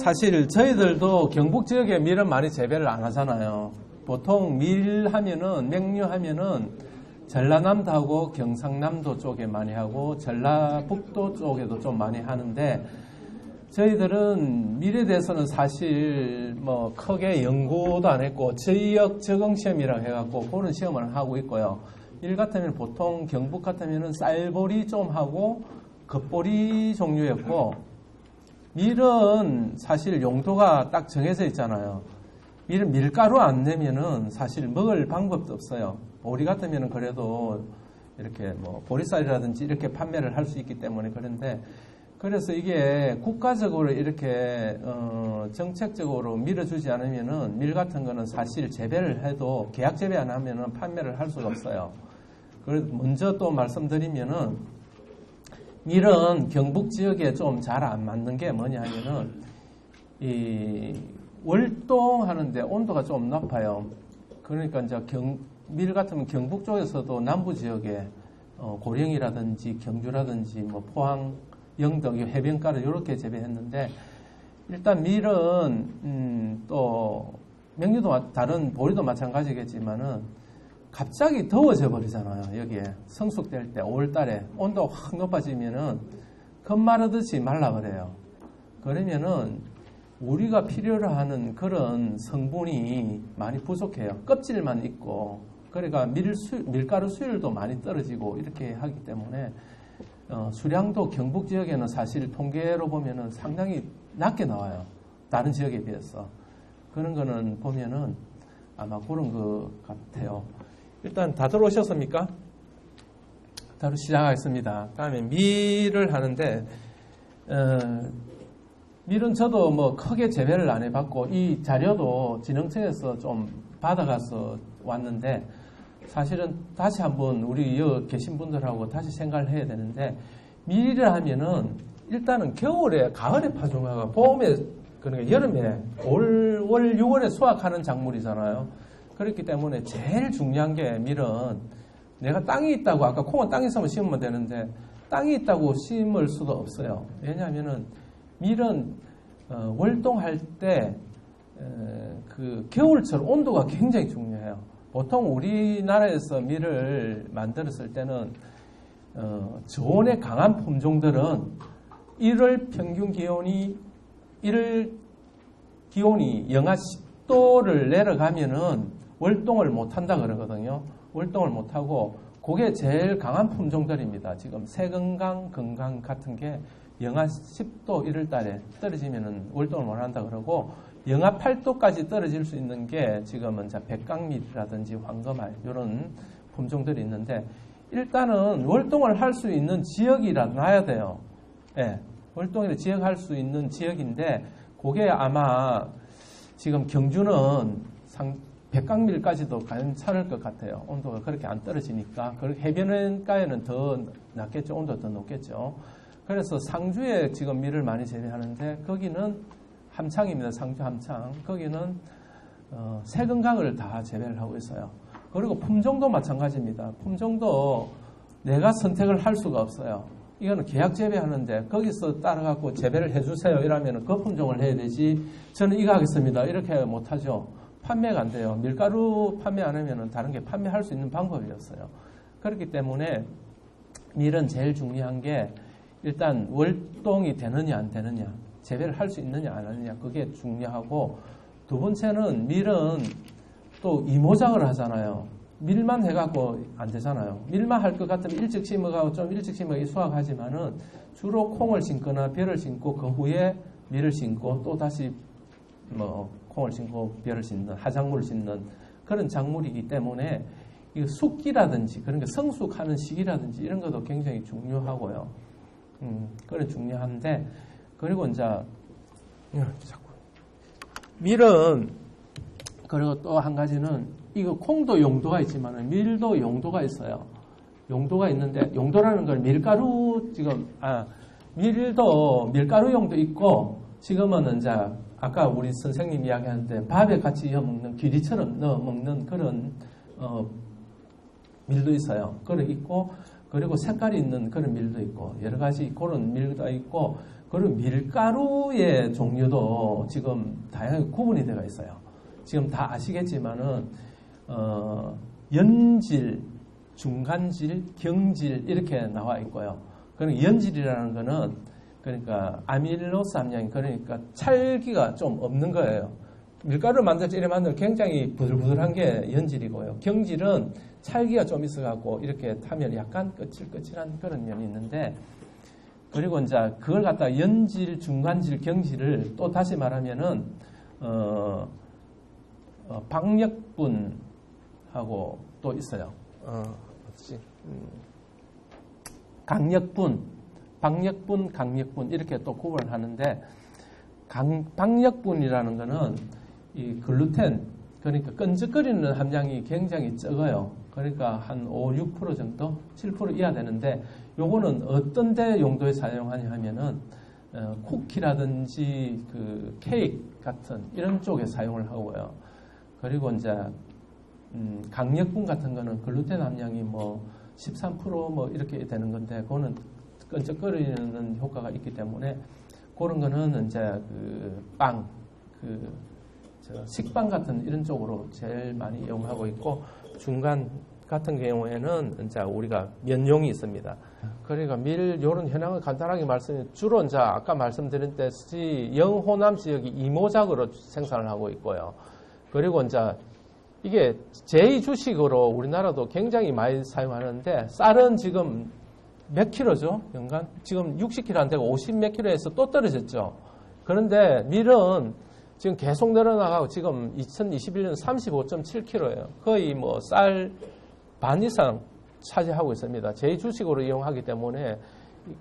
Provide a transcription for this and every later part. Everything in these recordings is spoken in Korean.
사실 저희들도 경북 지역에 밀은 많이 재배를 안 하잖아요. 보통 밀 하면은 맹류 하면은 전라남도하고 경상남도 쪽에 많이 하고 전라북도 쪽에도 좀 많이 하는데 저희들은 밀에 대해서는 사실 뭐 크게 연구도 안 했고 지역 적응 시험이라고 해갖고 그런 시험을 하고 있고요. 밀 같으면 보통 경북 같으면은 쌀보리 좀 하고 겉보리 종류였고 밀은 사실 용도가 딱 정해져 있잖아요. 밀은 밀가루 안 내면은 사실 먹을 방법도 없어요. 보리 같으면은 그래도 이렇게 뭐 보리쌀이라든지 이렇게 판매를 할 수 있기 때문에 그런데 그래서 이게 국가적으로 이렇게 어 정책적으로 밀어주지 않으면은 밀 같은 거는 사실 재배를 해도 계약 재배 안 하면은 판매를 할 수가 없어요. 그래서 먼저 또 말씀드리면은 밀은 경북 지역에 좀 잘 안 맞는 게 뭐냐면은 이 월동하는데 온도가 좀 높아요. 그러니까 이제 경, 밀 같으면 경북 쪽에서도 남부 지역에 어, 고령이라든지 경주라든지 뭐 포항, 영덕, 이 해변가를 이렇게 재배했는데 일단 밀은 음, 또 명류도 마- 다른 보리도 마찬가지겠지만은 갑자기 더워져 버리잖아요. 여기에 성숙될 때 5월달에 온도가 확 높아지면은 겁마르듯이 말라버려요. 그러면은 우리가 필요로 하는 그런 성분이 많이 부족해요. 껍질만 있고 그러니까 밀 수, 밀가루 수율도 많이 떨어지고 이렇게 하기 때문에 어, 수량도 경북 지역에는 사실 통계로 보면은 상당히 낮게 나와요. 다른 지역에 비해서 그런 거는 보면은 아마 그런 것 같아요. 일단 다들 오셨습니까? 바로 시작하겠습니다. 다음에 밀을 하는데 어, 밀은 저도 뭐 크게 재배를 안 해봤고 이 자료도 진흥청에서 좀 받아가서 왔는데 사실은 다시 한번 우리 여기 계신 분들하고 다시 생각을 해야 되는데 밀을 하면은 일단은 겨울에 가을에 파종하고 봄에 그러니까 여름에 올, 월 6월에 수확하는 작물이잖아요. 그렇기 때문에 제일 중요한 게 밀은 내가 땅이 있다고 아까 콩은 땅에 있으면 심으면 되는데 땅이 있다고 심을 수도 없어요. 왜냐하면은 밀은 어, 월동할 때 그 겨울철 온도가 굉장히 중요해요. 보통 우리나라에서 밀을 만들었을 때는 어, 저온의 강한 품종들은 1월 평균 기온이 1월 기온이 영하 10도를 내려가면은 월동을 못 한다 그러거든요. 월동을 못 하고 그게 제일 강한 품종들입니다. 지금 새건강, 건강 같은 게 영하 10도 1월 달에 떨어지면은 월동을 못 한다 그러고 영하 8도까지 떨어질 수 있는 게 지금은 자 백강밀이라든지 황금알 이런 품종들이 있는데 일단은 월동을 할 수 있는 지역이라 놔야 돼요. 예. 월동을 지역할 수 있는 지역인데 그게 아마 지금 경주는 상 백강밀까지도 괜찮을 것 같아요. 온도가 그렇게 안 떨어지니까. 해변가에는 더 낮겠죠. 온도가 더 높겠죠. 그래서 상주에 지금 밀을 많이 재배하는데 거기는 함창입니다. 상주 함창. 거기는 어, 세건강을 다 재배를 하고 있어요. 그리고 품종도 마찬가지입니다. 품종도 내가 선택을 할 수가 없어요. 이거는 계약 재배하는데 거기서 따라갖고 재배를 해주세요 이러면 그 품종을 해야 되지 저는 이거 하겠습니다 이렇게 못하죠. 판매가 안 돼요. 밀가루 판매 안 하면 다른 게 판매할 수 있는 방법이 없어요. 그렇기 때문에 밀은 제일 중요한 게 일단 월동이 되느냐 안 되느냐 재배를 할 수 있느냐 안 하느냐 그게 중요하고 두 번째는 밀은 또 이모작을 하잖아요. 밀만 해갖고 안 되잖아요. 밀만 할 것 같으면 일찍 심어가고 좀 일찍 심어 수확하지만은 주로 콩을 심거나 벼를 심고 그 후에 밀을 심고 또 다시 뭐 콩을 심고 벼를 심는 하작물을 심는 그런 작물이기 때문에 이 숙기라든지 그런 게 성숙하는 시기라든지 이런 것도 굉장히 중요하고요. 음, 그런 중요한데 그리고 이제 자꾸 밀은 그리고 또 한 가지는 이거 콩도 용도가 있지만 밀도 용도가 있어요. 용도가 있는데 용도라는 걸 밀가루 지금 아 밀도 밀가루 용도 있고 지금은 이제 아까 우리 선생님 이야기하는데 밥에 같이 이어 먹는 귀리처럼 넣어 먹는 그런 어, 밀도 있어요. 그래 있고 그리고 색깔이 있는 그런 밀도 있고 여러 가지 그런 밀도 있고 그리고 밀가루의 종류도 지금 다양하게 구분이 되어 있어요. 지금 다 아시겠지만은 어, 연질, 중간질, 경질 이렇게 나와 있고요. 그리고 연질이라는 거는 그러니까 아밀로스 함량이 그러니까 찰기가 좀 없는 거예요. 밀가루를 만들 때 이래 만들면 굉장히 부들부들한 게 연질이고요. 경질은 찰기가 좀 있어갖고 이렇게 타면 약간 거칠거칠한 그런 면이 있는데 그리고 이제 그걸 갖다 연질, 중간질, 경질을 또 다시 말하면은 어, 어 박력분하고 또 있어요. 어, 어떻지? 음, 강력분, 박력분, 강력분 이렇게 또 구분을 하는데 강, 박력분이라는 거는 이 글루텐 그러니까 끈적거리는 함량이 굉장히 적어요. 그러니까 한 5, 6% 정도, 7% 이하 되는데 요거는 어떤 데 용도에 사용하냐 하면은 어, 쿠키라든지 그 케이크 같은 이런 쪽에 사용을 하고요. 그리고 이제 음, 강력분 같은 거는 글루텐 함량이 뭐 13%뭐 이렇게 되는 건데 그거는 끈적거리는 효과가 있기 때문에 그런 거는 이제 그 빵, 그 식빵 같은 이런 쪽으로 제일 많이 이용하고 있고 중간 같은 경우에는 이제 우리가 면용이 있습니다. 그러니까 밀 요런 현황을 간단하게 말씀해 주로 이제 아까 말씀드린 때시 영호남 지역이 이모작으로 생산을 하고 있고요. 그리고 이제 이게 제2 주식으로 우리나라도 굉장히 많이 사용하는데 쌀은 지금 몇 킬로죠? 연간? 지금 60킬로 안 되고 50 몇 킬로에서 또 떨어졌죠. 그런데 밀은 지금 계속 늘어나가고 지금 2021년 35.7kg예요. 거의 뭐 쌀 반 이상 차지하고 있습니다. 제 주식으로 이용하기 때문에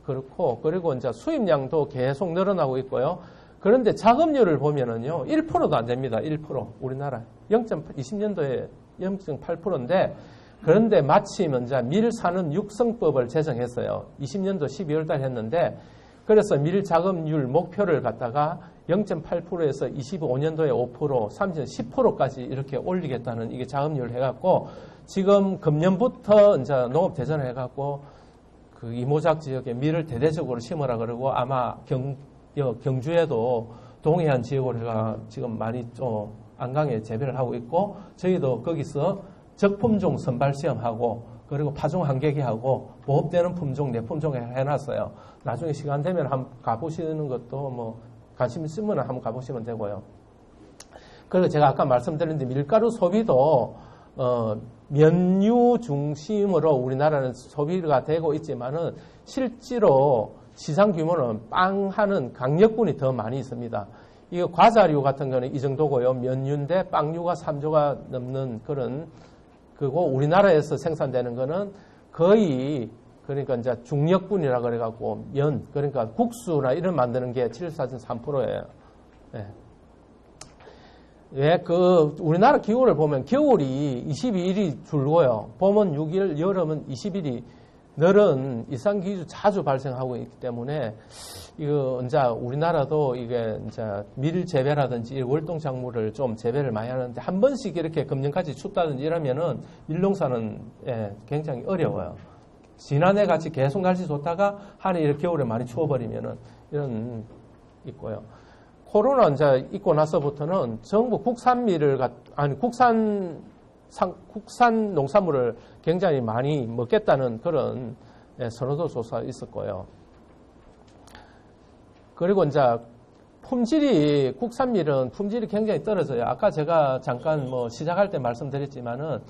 그렇고 그리고 이제 수입량도 계속 늘어나고 있고요. 그런데 자금률을 보면은요 1%도 안 됩니다. 1% 우리나라 0.20년도에 0.8%인데 그런데 마침 이제 밀 사는 육성법을 제정했어요. 20년도 12월 달 했는데 그래서 밀 자금률 목표를 갖다가 0.8%에서 25년도에 5%, 30년 10%까지 이렇게 올리겠다는 이게 자금률을 해갖고 지금 금년부터 이제 농업 대전을 해갖고 그 이모작 지역에 밀을 대대적으로 심으라 그러고 아마 경, 경주에도 동해안 지역으로 해가 지금 많이 좀 안강에 재배를 하고 있고 저희도 거기서 적품종 선발 시험하고 그리고 파종 한계기하고 보호되는 품종 내 품종에 해놨어요. 나중에 시간 되면 한번 가보시는 것도 뭐 관심 있으면 한번 가보시면 되고요. 그리고 제가 아까 말씀드렸는데 밀가루 소비도 어, 면유 중심으로 우리나라는 소비가 되고 있지만은 실제로 시장 규모는 빵 하는 강력분이 더 많이 있습니다. 이거 과자류 같은 거는 이 정도고요. 면유인데 빵류가 3조가 넘는 그런 그리고 우리나라에서 생산되는 거는 거의 그러니까 이제 중력분이라 그래갖고 면 그러니까 국수나 이런 만드는 게 74.3%예요. 네. 왜, 그, 우리나라 기후를 보면 겨울이 22일이 줄고요. 봄은 6일, 여름은 20일이 늘은 이상기후 자주 발생하고 있기 때문에 이거 이제 우리나라도 이게 이제 밀 재배라든지 월동 작물을 좀 재배를 많이 하는데 한 번씩 이렇게 금년까지 춥다든지 이러면은 밀농사는 예, 굉장히 어려워요. 지난해 같이 계속 날씨 좋다가 한 해 이렇게 겨울에 많이 추워버리면은 이런 있고요. 코로나 이제 있고 나서부터는 정부 국산밀을 아니 국산 상, 국산 농산물을 굉장히 많이 먹겠다는 그런 예, 선호도 조사 있었고요. 그리고 이제 품질이 국산밀은 품질이 굉장히 떨어져요. 아까 제가 잠깐 뭐 시작할 때 말씀드렸지만은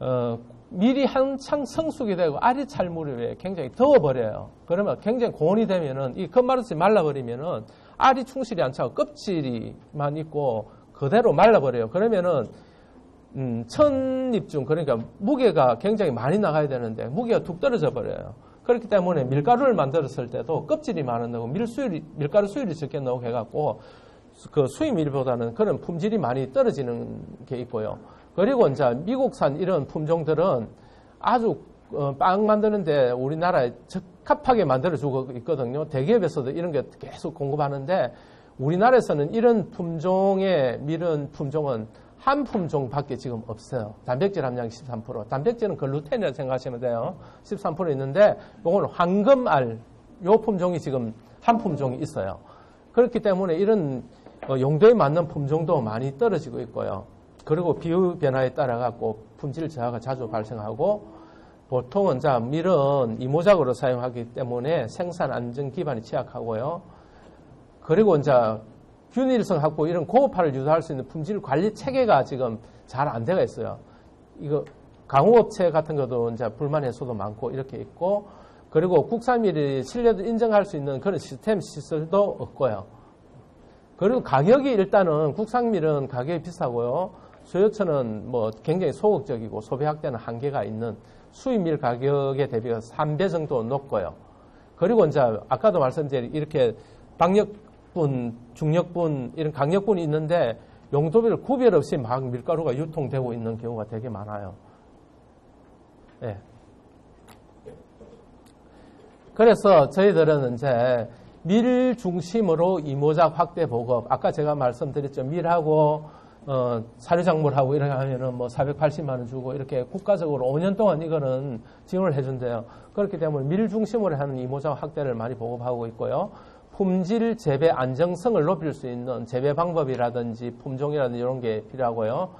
어, 밀이 한창 성숙이 되고 알이 찰 무렵에 굉장히 더워버려요. 그러면 굉장히 고온이 되면은 이 겉마르지 말라버리면은 알이 충실히 안 차고 껍질이만 있고 그대로 말라버려요. 그러면은 음, 천입중 그러니까 무게가 굉장히 많이 나가야 되는데 무게가 툭 떨어져 버려요. 그렇기 때문에 밀가루를 만들었을 때도 껍질이 많은 넣고 밀수율이 밀가루 수율이 적게 넣고 해갖고 그 수입밀보다는 그런 품질이 많이 떨어지는 게 있고요. 그리고 이제 미국산 이런 품종들은 아주 어, 빵 만드는데 우리나라에 적합하게 만들어주고 있거든요. 대기업에서도 이런 게 계속 공급하는데 우리나라에서는 이런 품종의 밀은 품종은 한 품종밖에 지금 없어요. 단백질 함량이 13%. 단백질은 글루텐이라고 생각하시면 돼요. 13% 있는데 요거는 황금알 요 품종이 지금 한 품종이 있어요. 그렇기 때문에 이런 어, 용도에 맞는 품종도 많이 떨어지고 있고요. 그리고 기후 변화에 따라 갖고 품질 저하가 자주 발생하고 보통은 자 밀은 이모작으로 사용하기 때문에 생산 안전 기반이 취약하고요. 그리고 이제 균일성 확보 이런 고급화를 유도할 수 있는 품질 관리 체계가 지금 잘 안 되어 있어요. 이거 강호업체 같은 것도 이제 불만 해소도 많고 이렇게 있고 그리고 국산밀이 신뢰도 인정할 수 있는 그런 시스템 시설도 없고요. 그리고 가격이 일단은 국산밀은 가격이 비싸고요. 수요처는 뭐 굉장히 소극적이고 소비 확대는 한계가 있는 수입밀 가격에 대비해서 3배 정도 높고요. 그리고 이제 아까도 말씀드린 이렇게 방역 분, 중력분 이런 강력분이 있는데 용도별 구별 없이 막 밀가루가 유통되고 있는 경우가 되게 많아요. 예. 그래서 저희들은 이제 밀 중심으로 이모작 확대 보급. 아까 제가 말씀드렸죠. 밀하고 어, 사료작물하고 이렇게 하면은 뭐 480만 원 주고 이렇게 국가적으로 5년 동안 이거는 지원을 해준대요. 그렇기 때문에 밀 중심으로 하는 이모작 확대를 많이 보급하고 있고요. 품질 재배 안정성을 높일 수 있는 재배 방법이라든지 품종이라든지 이런 게 필요하고요.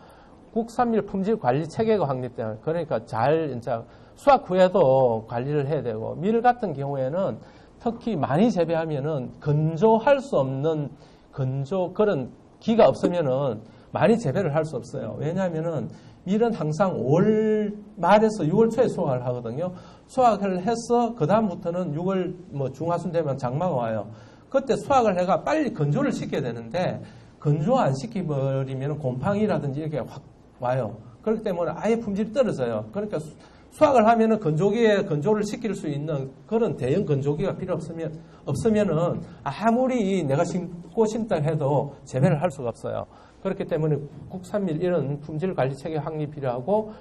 국산밀 품질 관리 체계가 확립돼요. 그러니까 잘 이제 수확 후에도 관리를 해야 되고 밀 같은 경우에는 특히 많이 재배하면은 건조할 수 없는 건조 그런 기가 없으면은 많이 재배를 할 수 없어요. 왜냐하면은 밀은 항상 5월 말에서 6월 초에 수확을 하거든요. 수확을 해서 그 다음부터는 6월 뭐 중하순 되면 장마가 와요. 그때 수확을 해가 빨리 건조를 시켜야 되는데 건조 안 시켜버리면 곰팡이라든지 이렇게 확 와요. 그렇기 때문에 아예 품질이 떨어져요. 그러니까 수- 수확을 하면은 건조기에 건조를 시킬 수 있는 그런 대형 건조기가 필요 없으면 없으면은 아무리 내가 심고 심다 해도 재배를 할 수가 없어요. 그렇기 때문에 국산밀 이런 품질 관리 체계 확립이 필요하고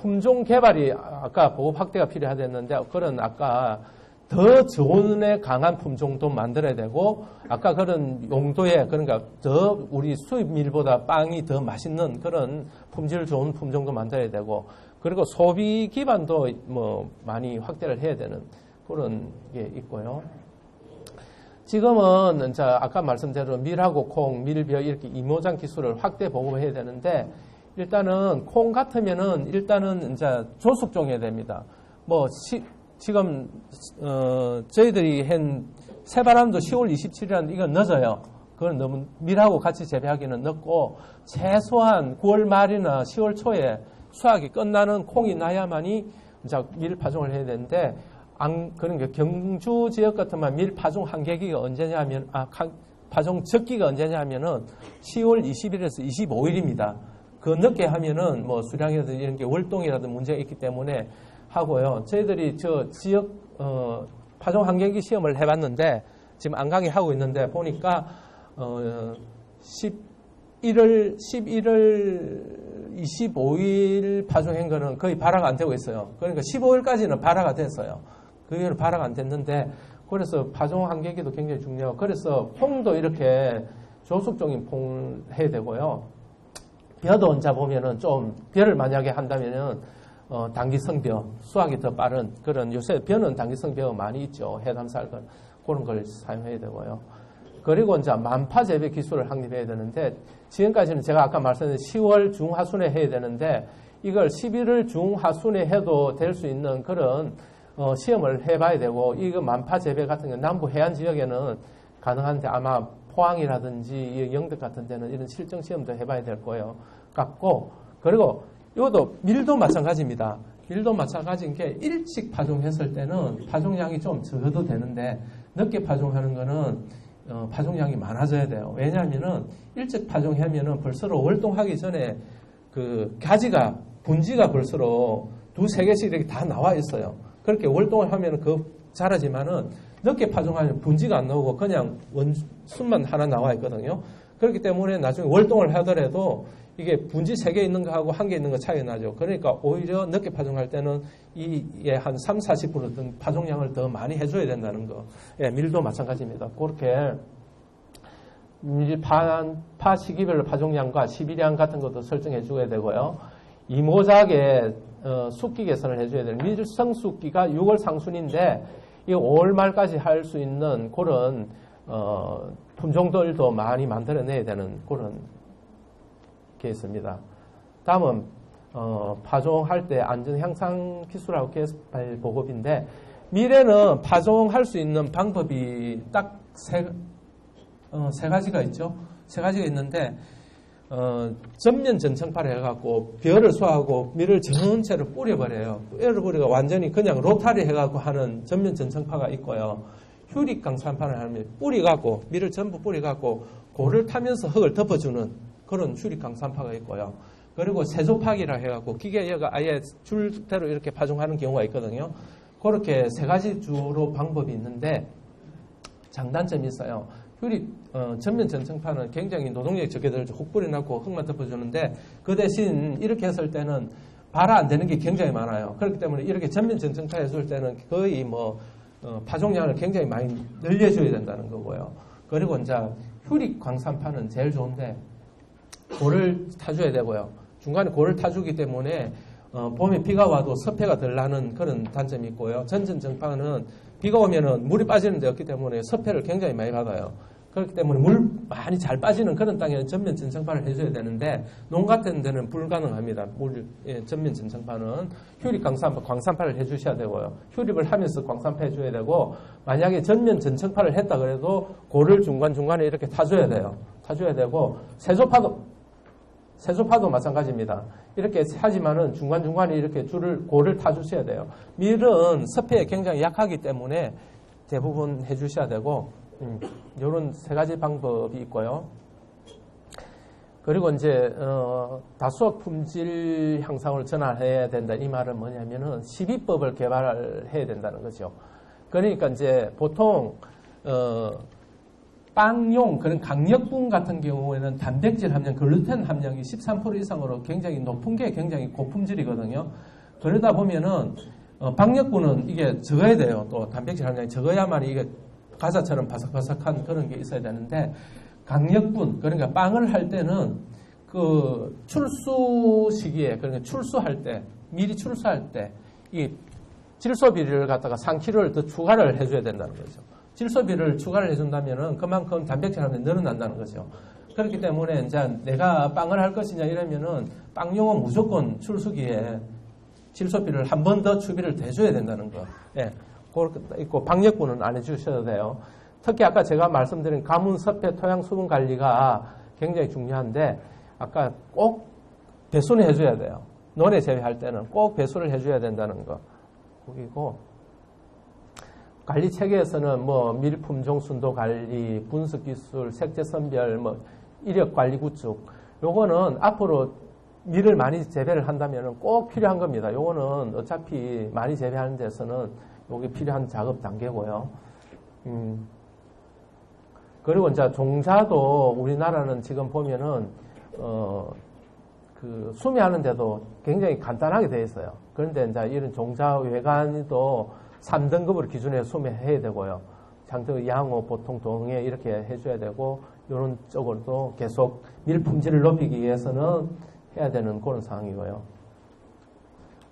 품종 개발이 아까 보급 확대가 필요하댔는데 그런 아까 더 저온에 강한 품종도 만들어야 되고 아까 그런 용도에 그러니까 더 우리 수입 밀보다 빵이 더 맛있는 그런 품질 좋은 품종도 만들어야 되고 그리고 소비 기반도 뭐 많이 확대를 해야 되는 그런 게 있고요. 지금은 아까 말씀대로 밀하고 콩, 밀벼 이렇게 이모장 기술을 확대 보급해야 되는데 일단은 콩 같으면은 일단은 이제 조숙종 해야 됩니다. 뭐 시- 지금 어, 저희들이 한 새바람도 10월 27일이라는 이건 늦어요. 그건 너무 밀하고 같이 재배하기는 늦고 최소한 9월 말이나 10월 초에 수확이 끝나는 콩이 나야만이 이제 밀 파종을 해야 되는데 안, 그러니까 경주 지역 같으면 밀 파종 한계기가 언제냐 하면, 아, 한- 파종 적기가 언제냐 하면은 10월 20일에서 25일입니다. 그 늦게 하면은 뭐 수량이라든지 이런 게 월동이라든 문제가 있기 때문에 하고요. 저희들이 저 지역, 어, 파종 한계기 시험을 해봤는데 지금 안강에 하고 있는데 보니까, 어, 11월, 11월 25일 파종한 거는 거의 발화가 안 되고 있어요. 그러니까 15일까지는 발화가 됐어요. 그 이후로 발화가 안 됐는데 그래서 파종 한계기도 굉장히 중요하고 그래서 콩도 이렇게 조숙종인 콩을 해야 되고요. 벼도 혼자 보면은 좀 벼를 만약에 한다면은 어, 단기성 벼 수확이 더 빠른 그런 요새 벼는 단기성벼가 많이 있죠. 해담살 건 그런 걸 사용해야 되고요. 그리고 이제 만파 재배 기술을 확립해야 되는데 지금까지는 제가 아까 말씀드린 10월 중하순에 해야 되는데 이걸 11월 중하순에 해도 될 수 있는 그런 어, 시험을 해봐야 되고 이거 만파 재배 같은 건 남부 해안 지역에는 가능한데 아마 포항이라든지 이 영덕 같은 데는 이런 실정 시험도 해봐야 될 거예요. 같고 그리고 이것도 밀도 마찬가지입니다. 밀도 마찬가지인 게 일찍 파종했을 때는 파종량이 좀 적어도 되는데 늦게 파종하는 거는 어, 파종량이 많아져야 돼요. 왜냐하면은 일찍 파종하면은 벌써로 월동하기 전에 그 가지가 분지가 벌써로 두세 개씩 이렇게 다 나와 있어요. 그렇게 월동을 하면은 그 자라지만은 늦게 파종하면 분지가 안 나오고 그냥 원순만 하나 나와 있거든요. 그렇기 때문에 나중에 월동을 하더라도 이게 분지 세개 있는 거하고 한 개 있는 거 차이 나죠. 그러니까 오히려 늦게 파종할 때는 이에 한 3, 40%등 파종량을 더 많이 해줘야 된다는 거. 예, 밀도 마찬가지입니다. 그렇게 밀 파, 파 시기별로 파종량과 시비량 같은 것도 설정해 줘야 되고요. 이모작에 어, 숙기 개선을 해줘야 돼요. 밀성 숙기가 6월 상순인데 이 5월 말까지 할 수 있는 그런 어, 품종들도 많이 만들어내야 되는 그런 게 있습니다. 다음은 어, 파종할 때 안전 향상 기술하고 개발 보급인데 미래는 파종할 수 있는 방법이 딱 세, 어, 세 가지가 있죠. 세 가지가 있는데 어, 전면 전청파를 해갖고 벼를 쏘하고 밀을 전체를 뿌려버려요. 뿌려버리가 완전히 그냥 로타리 해갖고 하는 전면 전청파가 있고요. 휴릭 강산판을 하면 뿌리갖고 밀을 전부 뿌리갖고 고를 타면서 흙을 덮어주는 그런 휴릭 강산파가 있고요. 그리고 세조파기라 해갖고 기계가 아예 줄대로 이렇게 파종하는 경우가 있거든요. 그렇게 세 가지 주로 방법이 있는데 장단점이 있어요. 효리 어, 전면 전청파는 굉장히 노동력이 적게 들죠. 혹 뿌려놓고 흙만 덮어주는데 그 대신 이렇게 했을 때는 발화 안 되는 게 굉장히 많아요. 그렇기 때문에 이렇게 전면 전청파 했을 때는 거의 뭐 어, 파종량을 굉장히 많이 늘려줘야 된다는 거고요. 그리고 이제 휴릭 광산파는 제일 좋은데 골을 타줘야 되고요. 중간에 골을 타주기 때문에 어, 봄에 비가 와도 섭해가 덜 나는 그런 단점이 있고요. 전전정파는 비가 오면은 물이 빠지는 데 없기 때문에 섭해를 굉장히 많이 받아요. 그렇기 때문에 물 많이 잘 빠지는 그런 땅에는 전면 전청파를 해줘야 되는데 농 같은 데는 불가능합니다. 물 예, 전면 전청파는 휴립 광산파, 광산파를 해주셔야 되고요. 휴립을 하면서 광산파 해줘야 되고 만약에 전면 전청파를 했다 그래도 고를 중간 중간에 이렇게 타줘야 돼요. 타줘야 되고 세조파도 세조파도 마찬가지입니다. 이렇게 하지만은 중간중간에 이렇게 줄을, 고를 타주셔야 돼요. 밀은 섭해에 굉장히 약하기 때문에 대부분 해주셔야 되고, 음, 이런 세 가지 방법이 있고요. 그리고 이제, 어, 다수학 품질 향상을 전환해야 된다. 이 말은 뭐냐면은 시비법을 개발해야 된다는 거죠. 그러니까 이제 보통, 어, 빵용 그런 강력분 같은 경우에는 단백질 함량, 글루텐 함량이 13% 이상으로 굉장히 높은 게 굉장히 고품질이거든요. 그러다 보면은 어, 박력분은 이게 적어야 돼요. 또 단백질 함량이 적어야만 이게 과자처럼 바삭바삭한 그런 게 있어야 되는데 강력분 그러니까 빵을 할 때는 그 출수 시기에 그러니까 출수할 때 미리 출수할 때 이 질소 비리를 갖다가 3kg를 더 추가를 해줘야 된다는 거죠. 질소비를 추가를 해준다면은 그만큼 단백질 함량이 늘어난다는 거죠. 그렇기 때문에 이제 내가 빵을 할 것이냐 이러면은 빵용은 무조건 출수기에 질소비를 한 번 더 추비를 대줘야 된다는 거. 예. 있고 방역분은 안 해주셔도 돼요. 특히 아까 제가 말씀드린 가문 섭해 토양 수분 관리가 굉장히 중요한데 아까 꼭 배수는 해줘야 돼요. 논에 재배할 때는 꼭 배수를 해줘야 된다는 거. 그리고 관리 체계에서는 뭐 밀품 종 순도 관리, 분석 기술, 색재 선별, 뭐 이력 관리 구축 요거는 앞으로 밀을 많이 재배를 한다면 꼭 필요한 겁니다. 요거는 어차피 많이 재배하는 데서는 요게 필요한 작업 단계고요. 음. 그리고 이제 종자도 우리나라는 지금 보면은 어, 그 수매하는 데도 굉장히 간단하게 되어 있어요. 그런데 이제 이런 종자 외관도 3등급으로 기준에 소매해야 되고요. 장터 양호, 보통, 동해 이렇게 해줘야 되고 이런 쪽으로도 계속 밀품질을 높이기 위해서는 해야 되는 그런 상황이고요.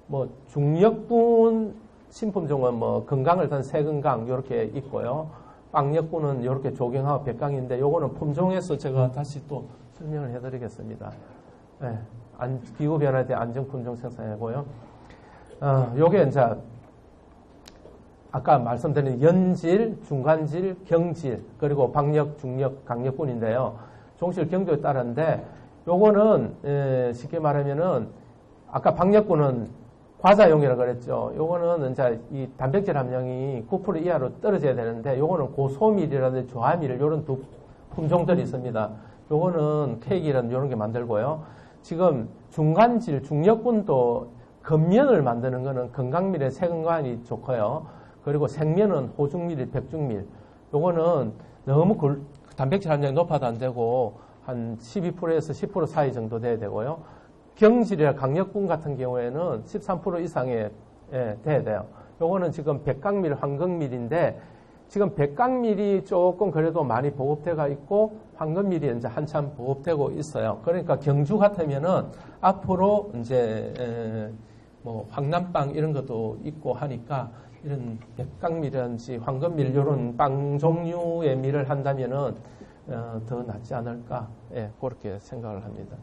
뭐 중력분 신품종은 뭐 건강을 단 세건강 이렇게 있고요. 빵력분은 이렇게 조경하고 백강인데 요거는 품종에서 제가 다시 또 설명을 해드리겠습니다. 네, 기후 변화에 대한 안정 품종 생산이고요. 어, 요게 이제 아까 말씀드린 연질, 중간질, 경질, 그리고 박력, 중력, 강력군인데요. 종실 경조에 따른데 요거는 쉽게 말하면은 아까 박력군은 과자용이라고 그랬죠. 요거는 이제 이 단백질 함량이 9% 이하로 떨어져야 되는데 요거는 고소밀이라든지 조화밀 이런 두 품종들이 있습니다. 요거는 케이크라는 이런 게 만들고요. 지금 중간질, 중력군도 겉면을 만드는 거는 건강밀의 세건관이 좋고요. 그리고 생면은 호중밀, 백중밀. 요거는 너무 골, 단백질 함량이 높아도 안 되고 한 12%에서 10% 사이 정도 돼야 되고요. 경질이나 강력분 같은 경우에는 13% 이상에 예, 돼야 돼요. 요거는 지금 백강밀, 황금밀인데 지금 백강밀이 조금 그래도 많이 보급돼가 있고 황금밀이 이제 한참 보급되고 있어요. 그러니까 경주 같으면은 앞으로 이제 에, 뭐 황남빵 이런 것도 있고 하니까 이런 백강밀이라든지 황금밀 이런 빵 종류의 밀을 한다면은 어, 더 낫지 않을까 예, 그렇게 생각을 합니다.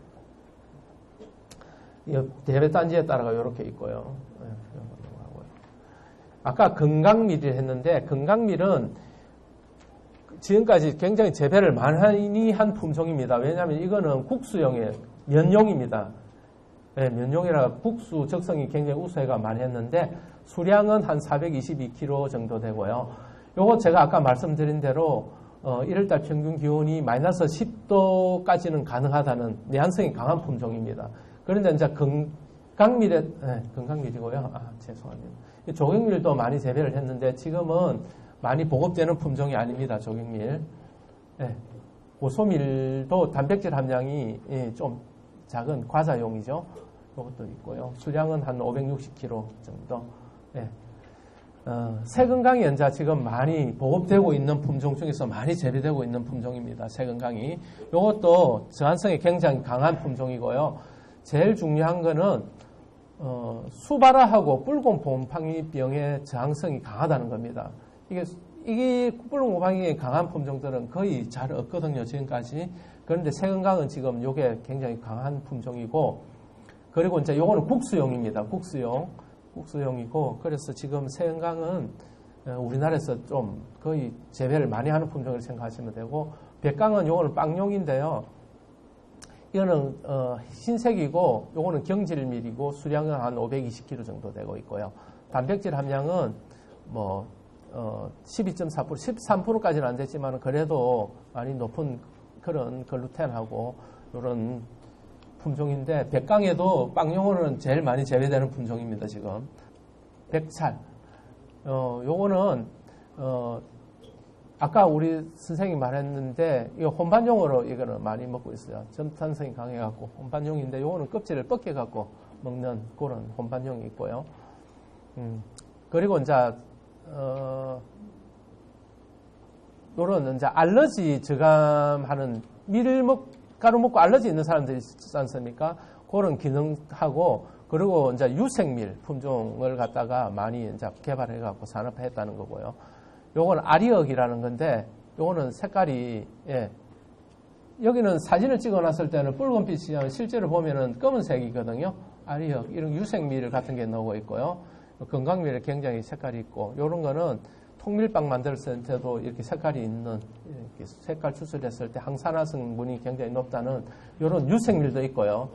이 대배단지에 따라가 이렇게 있고요. 예. 아까 건강밀을 했는데 건강밀은 지금까지 굉장히 재배를 많이 한 품종입니다. 왜냐하면 이거는 국수용의 면용입니다. 네, 면용이라 국수 적성이 굉장히 우수해가 많이 했는데 수량은 한 422kg 정도 되고요. 요거 제가 아까 말씀드린 대로 어, 1월달 평균 기온이 마이너스 10도까지는 가능하다는 내한성이 강한 품종입니다. 그런데 이제 건강밀에 네, 건강밀이고요. 아 죄송합니다. 조경밀도 많이 재배를 했는데 지금은 많이 보급되는 품종이 아닙니다. 조경밀. 네, 고소밀도 단백질 함량이 예, 좀 작은 과자용이죠. 이것도 있고요. 수량은 한 560kg 정도. 예. 어, 새건강이 연자 지금 많이 보급되고 있는 품종 중에서 많이 재배되고 있는 품종입니다. 새건강이. 이것도 저한성이 굉장히 강한 품종이고요. 제일 중요한 거는 어, 수발화하고 붉은 곰팡이병의 저항성이 강하다는 겁니다. 이게 이게 붉은 곰팡이 강한 품종들은 거의 잘 없거든요. 지금까지. 그런데 새건강은 지금 이게 굉장히 강한 품종이고 그리고 이제 요거는 국수용입니다. 국수용. 국수용이고 그래서 지금 새건강은 어, 우리나라에서 좀 거의 재배를 많이 하는 품종을 생각하시면 되고 백강은 요거는 빵용인데요. 이거는 어, 흰색이고 요거는 경질밀이고 수량은 한 520kg 정도 되고 있고요. 단백질 함량은 뭐 어, 12.4% 13%까지는 안 됐지만 그래도 많이 높은 그런 글루텐하고 이런 품종인데 백강에도 빵용어는 제일 많이 재배되는 품종입니다. 지금 백살. 어, 요거는 어, 아까 우리 선생님이 말했는데 이거 혼반용으로 이거는 많이 먹고 있어요. 전탄성이 강해갖고 혼반용인데 요거는 껍질을 벗겨갖고 먹는 그런 혼반용이 있고요. 음, 그리고 이제 어, 요런 이제 알러지 저감하는 밀 먹, 가루 먹고 알러지 있는 사람들이 있지 않습니까? 그런 기능하고 그리고 이제 유생밀 품종을 갖다가 많이 이제 개발해 갖고 산업화했다는 거고요. 요건 아리역이라는 건데 요거는 색깔이 예. 여기는 사진을 찍어 놨을 때는 붉은빛이야 실제로 보면은 검은색이거든요. 아리역 이런 유생밀 같은 게 나오고 있고요. 건강밀에 굉장히 색깔이 있고 요런 거는 통밀빵 만들었을 때도 이렇게 색깔이 있는 이렇게 색깔 추출했을 때 항산화 성분이 굉장히 높다는 이런 유생밀도 있고요.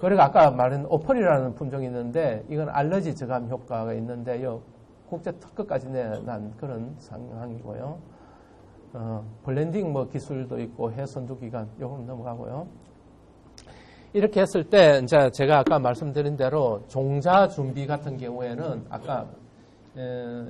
그리고 아까 말한 오펄이라는 품종이 있는데 이건 알러지 저감 효과가 있는데 요 국제 특허까지 내난 그런 상황이고요. 어, 블렌딩 뭐 기술도 있고 해선두 기간 요거는 넘어가고요. 이렇게 했을 때 이제 제가 아까 말씀드린 대로 종자 준비 같은 경우에는 아까 에,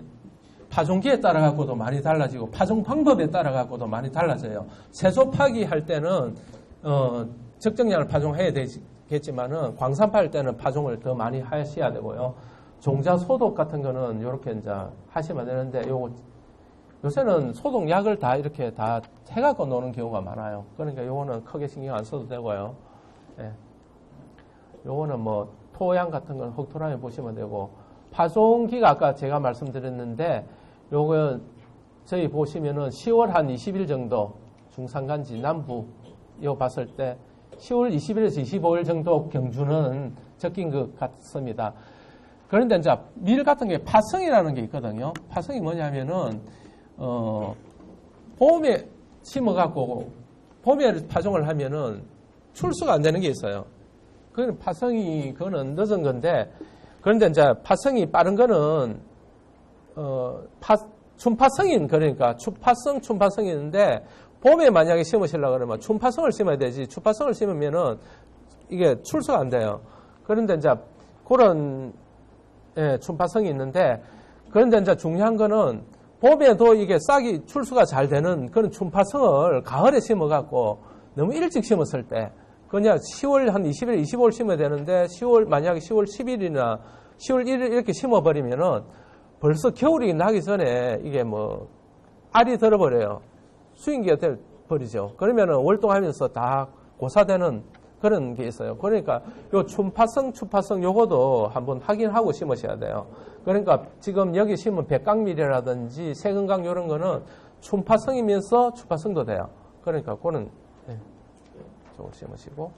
파종기에 따라 갖고도 많이 달라지고 파종 방법에 따라 갖고도 많이 달라져요. 세소 파기 할 때는 어, 적정량을 파종해야 되겠지만은 광산파 할 때는 파종을 더 많이 하셔야 되고요. 종자 소독 같은 거는 이렇게 이제 하시면 되는데 요거 요새는 소독약을 다 이렇게 다 해갖고 노는 경우가 많아요. 그러니까 요거는 크게 신경 안 써도 되고요. 예. 요거는 뭐 토양 같은 건 흙토랑에 보시면 되고 파종기가 아까 제가 말씀드렸는데 요거 저희 보시면은 10월 한 20일 정도 중산간지 남부 요 봤을 때 10월 20일에서 25일 정도 경주는 적긴 것 같습니다. 그런데 이제 밀 같은 게 파성이라는 게 있거든요. 파성이 뭐냐면은 어 봄에 심어갖고 봄에 파종을 하면은 출수가 안 되는 게 있어요. 그건 파성이 그거는 늦은 건데 그런데 이제 파성이 빠른 거는 어, 파, 춘파성인 그러니까 추파성, 춘파성이 있는데 봄에 만약에 심으시려고 그러면 춘파성을 심어야 되지 추파성을 심으면은 이게 출수가 안 돼요. 그런데 이제 그런 예, 춘파성이 있는데 그런데 이제 중요한 거는 봄에도 이게 싹이 출수가 잘 되는 그런 춘파성을 가을에 심어갖고 너무 일찍 심었을 때 그냥 10월 한 20일, 25일 심어야 되는데 10월 만약에 10월 10일이나 10월 1일 이렇게 심어버리면은 벌써 겨울이 나기 전에 이게 뭐 알이 들어버려요. 수인기가 돼 버리죠. 그러면은 월동하면서 다 고사되는 그런 게 있어요. 그러니까 요 춘파성, 추파성 요거도 한번 확인하고 심으셔야 돼요. 그러니까 지금 여기 심은 백강밀이라든지 세근강 이런 거는 춘파성이면서 추파성도 돼요. 그러니까 그거는 예, 저걸 심으시고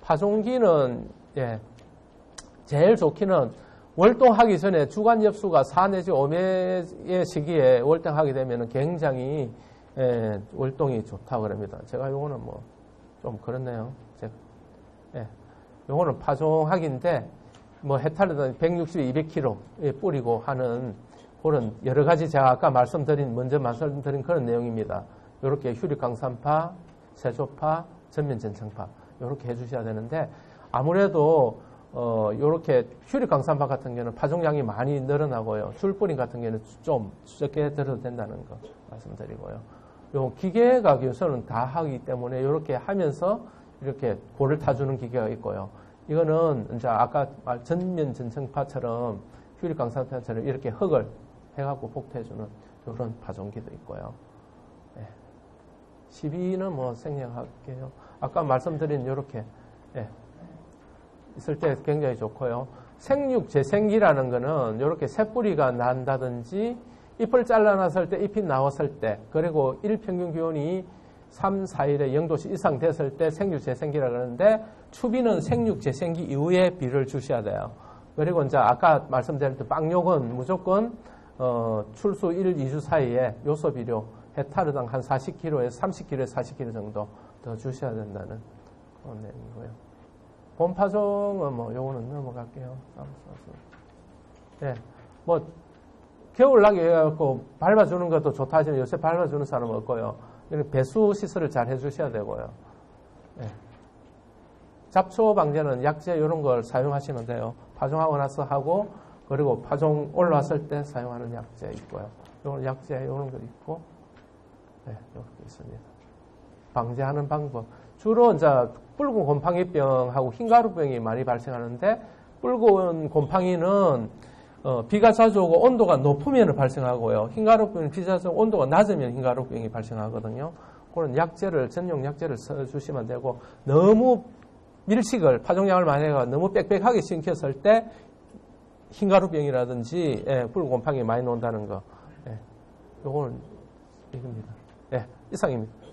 파종기는 예, 제일 좋기는 월동하기 전에 주간 엽수가 4 내지 5매의 시기에 월동하게 되면 굉장히 예, 월동이 좋다 그럽니다. 제가 요거는 뭐 좀 그렇네요. 제가 예, 요거는 파종하기인데 뭐 해탈은 160, 200kg 에 뿌리고 하는 그런 여러 가지 제가 아까 말씀드린 먼저 말씀드린 그런 내용입니다. 이렇게 휴릭 강산파, 세조파, 전면전청파 이렇게 해주셔야 되는데 아무래도 어, 요렇게 휴릭 강산파 같은 경우는 파종량이 많이 늘어나고요. 줄뿌림 같은 경우는 좀 적게 들어도 된다는 거 말씀드리고요. 요 기계가 교수는 다 하기 때문에 이렇게 하면서 이렇게 골을 타주는 기계가 있고요. 이거는 이제 아까 말 전면 전청파처럼 휴릭 강산파처럼 이렇게 흙을 해갖고 복토해주는 이런 파종기도 있고요. 예. 12는 뭐 생략할게요. 아까 말씀드린 이렇게 예. 있을 때 굉장히 좋고요. 생육 재생기라는 거는 이렇게 새뿌리가 난다든지 잎을 잘라놨을 때 잎이 나왔을 때 그리고 일평균 기온이 3, 4일에 0도씨 이상 됐을 때 생육 재생기라 그러는데 추비는 생육 재생기 이후에 비를 주셔야 돼요. 그리고 이제 아까 말씀드린 때 빵욕은 무조건 어, 출수 1, 2주 사이에 요소 비료 헤타르당 한 40kg에서 30kg에서 40kg 정도 더 주셔야 된다는 내용이고요. 봄파종은 뭐 요거는 넘어갈게요. 네, 뭐 겨울나게 해갖고 밟아주는 것도 좋다 하지만 요새 밟아주는 사람은 없고요. 배수 시설을 잘 해주셔야 되고요. 네. 잡초 방제는 약재 이런 걸 사용하시면 돼요. 파종하고 나서 하고 그리고 파종 올라왔을 때 사용하는 약재 있고요. 이런 약재 이런 거 있고 네, 이렇게 있습니다. 방제하는 방법 주로 이제 붉은 곰팡이병하고 흰가루병이 많이 발생하는데 붉은 곰팡이는 어, 비가 자주 오고 온도가 높으면 발생하고요. 흰가루병은 비 자주 온도가 낮으면 흰가루병이 발생하거든요. 그런 약재를 전용 약재를 써주시면 되고 너무 밀식을 파종량을 많이 해가 너무 빽빽하게 심켰을 때 흰가루병이라든지 예, 붉은 곰팡이 많이 논다는 거. 예, 요거는 이겁니다. 예, 이상입니다.